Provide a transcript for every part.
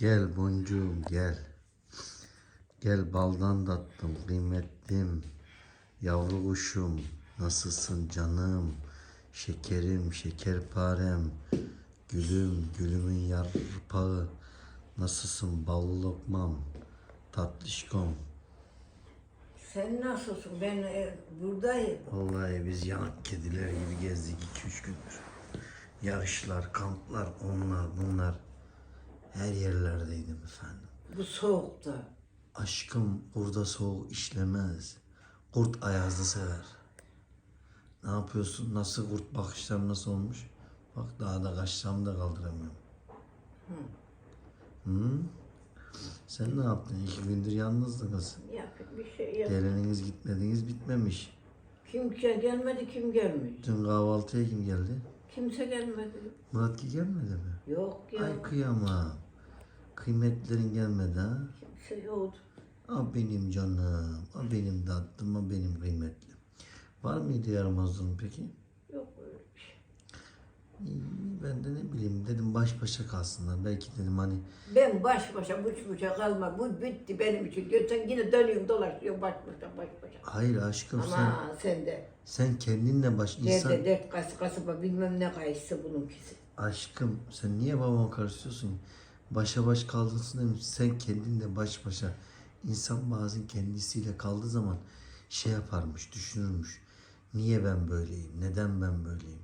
Gel boncuğum gel. Gel baldan tattım kıymetlim. Yavru kuşum nasılsın canım? Şekerim şekerparem. Gülüm gülümün yarpağı. Nasılsın ballı lokmam? Tatlışkom. Sen nasılsın? Ben e, buradayım. Vallahi biz yanak kediler gibi gezdik 2-3 gündür. Yarışlar, kamplar, onlar bunlar. Her yerlerdeydim efendim. Bu soğukta. Aşkım burada soğuk işlemez. Kurt ayazı sever. Ne yapıyorsun? Nasıl kurt bakışlarım nasıl olmuş? Bak daha da kaşlarımı da kaldıramıyorum. Hı? Sen ne yaptın? İki gündür yalnızdınız. Yapıp bir şey yap. Geleniniz gitmediniz bitmemiş. Kimse gelmedi, kim gelmedi? Dün kahvaltıya kim geldi? Kimse gelmedi. Murat ki gelmedi mi? Yok ya. Ay kıyamam. Kıymetlerin gelmedi ha? Kimse yoktu. A benim canım, a benim tatlım, a benim kıymetli. Var mıydı yaramazlığın peki? Yok öyle bir şey. İyi, ben de ne bileyim dedim baş başa kalsınlar. Belki dedim hani Ben baş başa, buç buça kalma. Bu bitti benim için. Diyor, sen yine dönüyorum dolaşıyorum baş başa, baş başa. hayır aşkım sen Ama sen de. sen kendinle baş insan Nerede dert kas kasıba bilmem ne kayısı bununkisi. aşkım sen niye babama karışıyorsun? Başa baş kaldırsın demiş. Sen kendinle baş başa insan bazen kendisiyle kaldığı zaman şey yaparmış, düşünürmüş. Niye ben böyleyim? Neden ben böyleyim?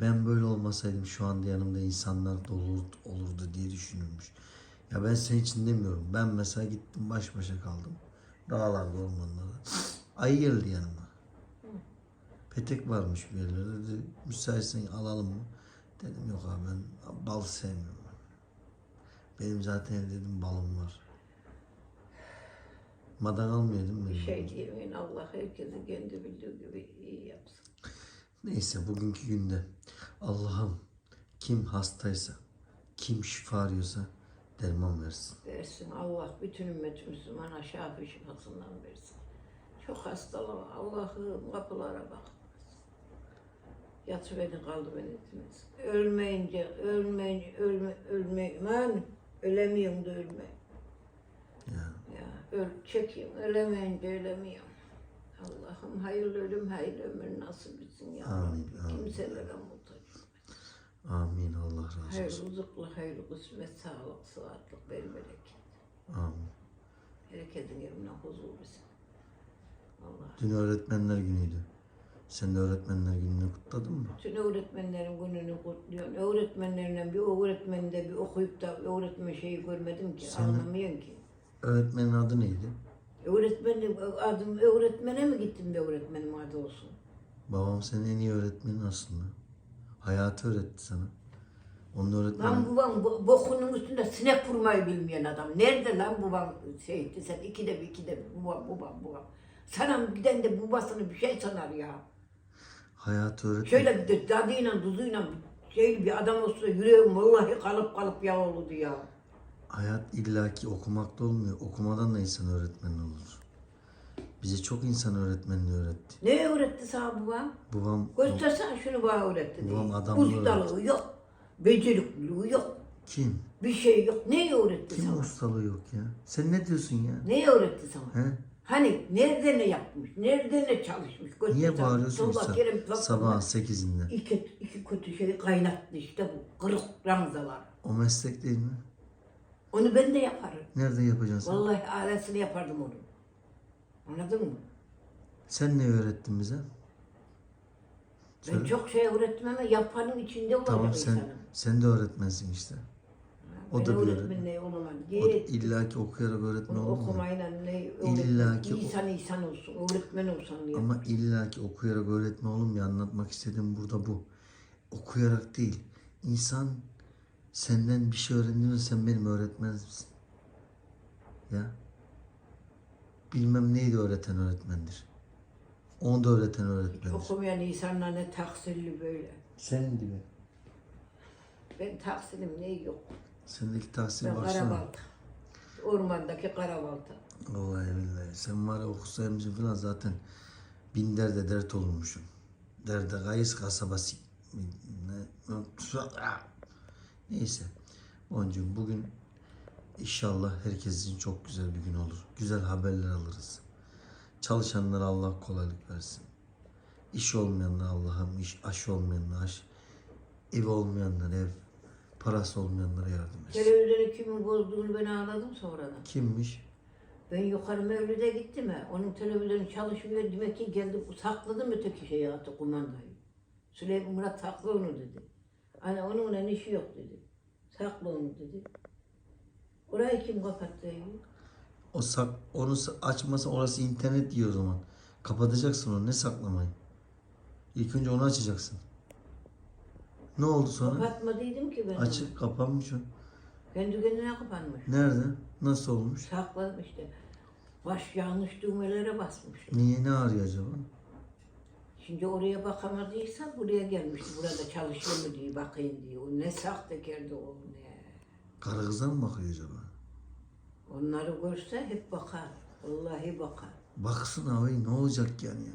Ben böyle olmasaydım şu anda yanımda insanlar da olur, olurdu diye düşünürmüş. Ya ben senin için demiyorum. Ben mesela gittim baş başa kaldım. Dağlarda, ormanlarda. Ayı geldi yanıma. Petek varmış bir yerlerde. Dedi, müsaitsen alalım mı? Dedim yok abi ben bal sevmiyorum. Ben. Benim zaten dedim balım var. Madan değil mi? Bir şey diyemeyin. Allah herkesi kendi bildiği gibi iyi yapsın. Neyse bugünkü günde Allah'ım kim hastaysa, kim şifa arıyorsa derman versin. versin. Allah bütün ümmet Müslümana şafi şifasından versin. Çok hastalar. Allah'ım kapılara bak. Yatı beni kaldı beni etmez. Ölmeyince, ölmeyince, ölme, ölmeyim. Ölemiyorum da ölme. Ya Ya öl, çekeyim, ölemeyince ölemiyorum. Allah'ım hayırlı ölüm, hayırlı ömür nasip etsin ya. Amin, amin. Kimselere muhtaç. amin Allah razı olsun. Hayırlı rızıklı, hayırlı kısmet, sağlık, sıhhatlik, bel bereket. Amin. Herkesin evine huzur versin. Allah. Dün öğretmenler günüydü. Sen de öğretmenler gününü kutladın mı? Bütün öğretmenlerin gününü kutluyorum. Öğretmenlerle bir öğretmende bir okuyup da öğretmen şeyi görmedim ki, Sen- anlamıyorum ki. Öğretmenin adı neydi? Öğretmenim adım öğretmene mi gittim de öğretmenim adı olsun? Babam senin en iyi öğretmenin aslında. Hayatı öğretti sana. Onun öğretmeni... Lan babam bo- bokunun üstünde sinek vurmayı bilmeyen adam. Nerede lan babam şeydi sen ikide bir ikide babam babam babam. Sana giden de babasını bir şey sanar ya. Hayatı öğretti. Şöyle bir de dadıyla tuzuyla şey bir adam olsa yüreğim vallahi kalıp kalıp yağ olurdu ya. Hayat illaki okumakta olmuyor. Okumadan da insan öğretmen olur. Bize çok insan öğretmenliği öğretti. Ne öğretti sana babam? Babam Göstersene şunu bana öğretti diye. Babam adamlığı Ustalığı yok. Becerikliği yok. kim? Bir şey yok. Ne öğretti Kim sana? ustalığı yok ya? Sen ne diyorsun ya? Ne öğretti sana? He? Hani nerede ne yapmış? Nerede ne çalışmış? Göster Niye bağırıyorsun sen? Sabahın bunlar sekizinde. İki, iki kötü şeyi kaynattı işte bu. Kırık ranzalar. O meslek değil mi? Onu ben de yaparım. Nerede yapacaksın sen? Vallahi ailesini yapardım onu. Anladın mı? Sen ne öğrettin bize? Ben Söyle. çok şey öğrettim ama yapanın içinde olacak Tamam sen insanım. sen de öğretmensin işte. O da bir öğretmen ne olamam. O Git. illaki okuyarak öğretmen olur mu? Okumayla ne İlla ki öğretmen. o- İnsan insan olsun. Öğretmen olsan ne Ama illaki okuyarak öğretmen olur mu? ya? Anlatmak istediğim burada bu. Okuyarak değil. İnsan senden bir şey öğrendiğinde sen benim öğretmenimsin. Ya. Bilmem neydi öğreten öğretmendir. Onu da öğreten öğretmendir. Okumayan insanlar ne taksirli böyle. Senin gibi. Ben taksirim ne yok. Sendeki tahsil Ben baksana. karabalta. Ormandaki karabalta. Vallahi billahi. Sen var ya okusaymışsın falan zaten bin derde dert olmuşsun. Derde kayıs kasabası. Ne? Neyse. Boncuğum bugün İnşallah herkes için çok güzel bir gün olur. Güzel haberler alırız. Çalışanlara Allah kolaylık versin. İş olmayanlara Allah'ım iş, aş olmayanlara aş, ev olmayanlara ev, parası olmayanlara yardım etsin. Televizyonu kimin bozduğunu ben anladım sonradan. Kimmiş? Ben yukarı Mevlüt'e gittim ha. Onun televizyonu çalışmıyor. Demek ki geldim sakladım öteki şeyi attı kumandayı. Süleyman Murat sakla onu dedi. Hani onunla işi yok dedi. Sakla onu dedi. Orayı kim kapattı? ya? O sak, onu sa- açmasa orası internet diyor o zaman. Kapatacaksın onu ne saklamayı. İlk önce onu açacaksın. Ne oldu sonra? Kapatmadıydım ki ben. Açık kapanmış o. Kendi kendine kapanmış. Nerede? Nasıl olmuş? Sakladım işte. Baş yanlış düğmelere basmış. Niye ne arıyor acaba? Şimdi oraya bakamadıysa buraya gelmişti. Burada çalışıyor mu diye bakayım diye. O ne sahtekardı o ne. Karı kıza mı bakıyor acaba? Onları görse hep bakar. Vallahi bakar. Baksın abi ne olacak yani ya?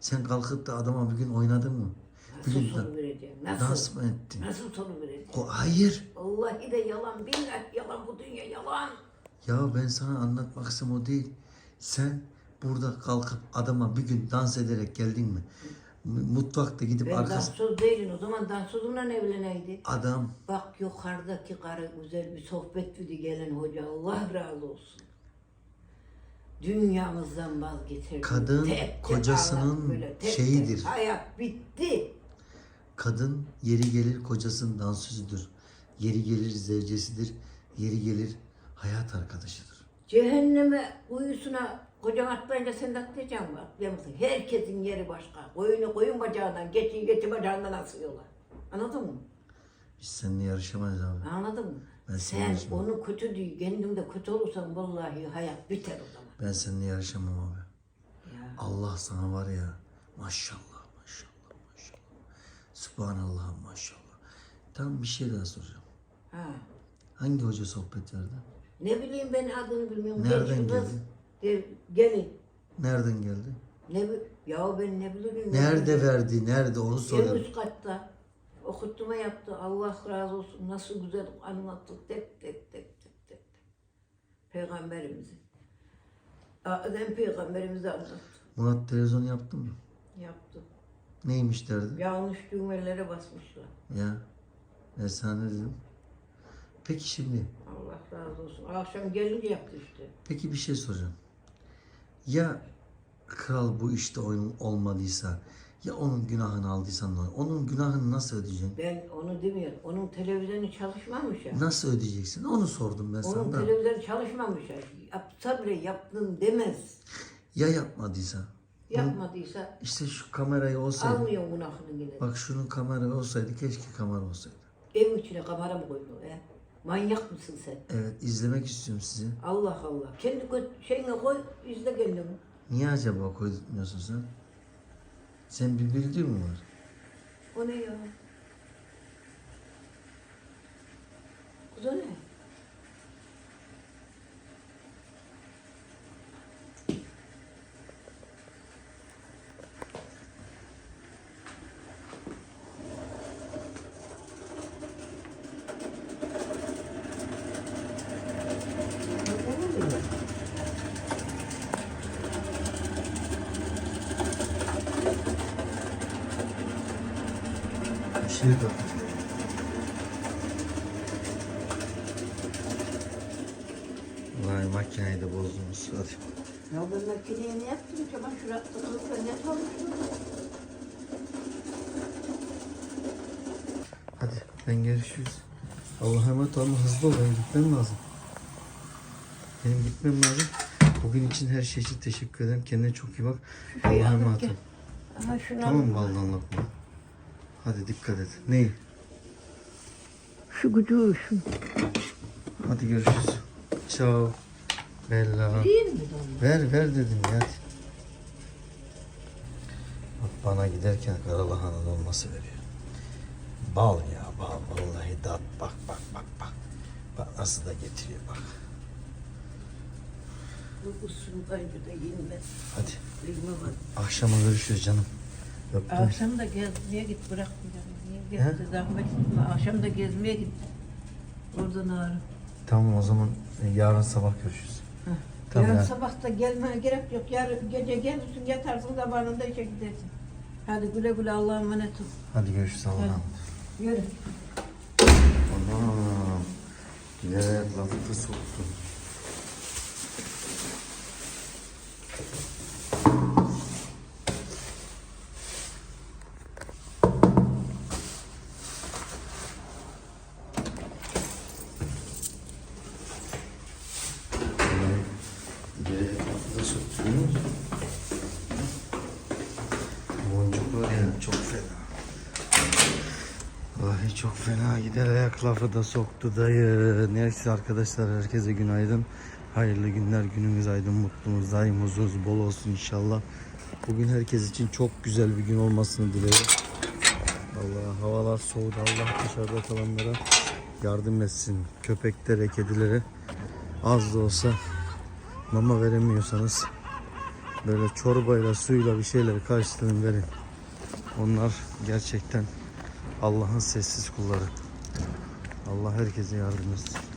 Sen kalkıp da adama bir gün oynadın mı? Nasıl da- soru vereceğim? Nasıl? dans mı ettin? Nasıl soru vereceğim? O, hayır. Vallahi de yalan, billahi yalan bu dünya yalan. Ya ben sana anlatmak istedim o değil. Sen burada kalkıp adama bir gün dans ederek geldin mi? Mutfakta gidip Ben arkası... dansöz değilim. O zaman dansözümle evleneydi. Adam Bak yukarıdaki karı güzel bir sohbet dedi gelen hoca. Allah razı olsun. Dünyamızdan vazgetirdi. Kadın kocasının şeyidir. Hayat bitti. Kadın yeri gelir kocasının dansözüdür. Yeri gelir zevcesidir. Yeri gelir hayat arkadaşıdır. Cehenneme kuyusuna kocan atlayınca sen de atlayacaksın mı? Atlayamazsın. Herkesin yeri başka. Koyunu koyun bacağından, geçi geçi bacağından asıyorlar. Anladın mı? Biz seninle yarışamayız abi. Anladın mı? Ben sen seviyorum. onu kötü değil, kendin de kötü olursan vallahi hayat biter o zaman. Ben seninle yarışamam abi. Ya. Allah sana var ya maşallah. Subhanallah maşallah. Tam bir şey daha soracağım. Ha. Hangi hoca sohbet verdi? Ne bileyim ben adını bilmiyorum. Nereden Genç kız geldi? de- gelin. Nereden geldi? Ne bi- ya ben ne bileyim. Nerede verdi? Nerede onu En soruyorum. üst katta. Okutma yaptı. Allah razı olsun. Nasıl güzel anlattık. Tek tek tek tek tek. Peygamberimizi. Adem peygamberimizi anlattı. Murat televizyon yaptı mı? Yaptı. Neymiş derdi? Yanlış düğmelere basmışlar. Ya. Ben sana ne dedim? Peki şimdi, Allah razı olsun. Akşam gelince yaptı işte. peki bir şey soracağım. Ya kral bu işte oyun olmadıysa, ya onun günahını aldıysan, ne olur? onun günahını nasıl ödeyeceksin? Ben onu demiyorum. Onun televizyonu çalışmamış ya. Nasıl ödeyeceksin? Onu sordum ben Onun sana da. televizyonu çalışmamış ya. Yapsa bile yaptım demez. Ya yapmadıysa? Yapmadıysa İşte şu kamerayı olsaydı. almıyor günahını yine. Bak şunun kamera olsaydı keşke kamera olsaydı. Evin içine kamera mı koyuyor he? Manyak mısın sen? Evet izlemek istiyorum sizi. Allah Allah. Kendi kö- şeyine koy, izle kendini. Niye acaba koydurtmuyorsun sen? Sen bir bildiğin mi var? O ne ya? Kız o? Ne Şey yok. Vay makineyi de bozdunuz. Hadi. Ya ben makineye ne yaptım? Çamaşır attım. Ben ne çalıştım? Hadi ben görüşürüz. Allah'a emanet ol ama hızlı ol. Benim gitmem lazım. Benim gitmem lazım. Bugün için her şey için teşekkür ederim. Kendine çok iyi bak. Allah'a emanet ol. Aha şunu Tamam mı baldan lokma? Hadi dikkat et. Neyi? Şu gücü şu. Hadi görüşürüz. Ciao. Bella. Değil mi? Ver ver dedim ya. Bak bana giderken karalahana dolması veriyor. Bal ya bal. Vallahi dat. Bak bak bak bak. Bak nasıl da getiriyor bak. Bu usuldan da yenmez. Hadi. Akşama görüşürüz canım. Öptüm. Akşam da gezmeye git bırakmayacağım. Niye gezdi zahmet etme. Akşam da gezmeye git. Oradan ağrı. Tamam o zaman e, yarın sabah görüşürüz. Tamam Yarın ya. sabah da gelmeye gerek yok. Yarın gece gelirsin yatarsın zamanında işe gidersin. Hadi güle güle Allah'a emanet ol. Hadi görüşürüz Allah'a emanet. Yürü. Anam. Giderek lafı soktu. Var ya çok fena. Vallahi çok fena gider ayak lafı da soktu dayı. Neyse arkadaşlar herkese günaydın. Hayırlı günler günümüz aydın mutlumuz daim huzurunuz bol olsun inşallah. Bugün herkes için çok güzel bir gün olmasını dilerim. Allah havalar soğudu Allah dışarıda kalanlara yardım etsin. Köpeklere, kedilere az da olsa mama veremiyorsanız böyle çorbayla suyla bir şeyler karşılığını verin. Onlar gerçekten Allah'ın sessiz kulları. Allah herkese yardım etsin.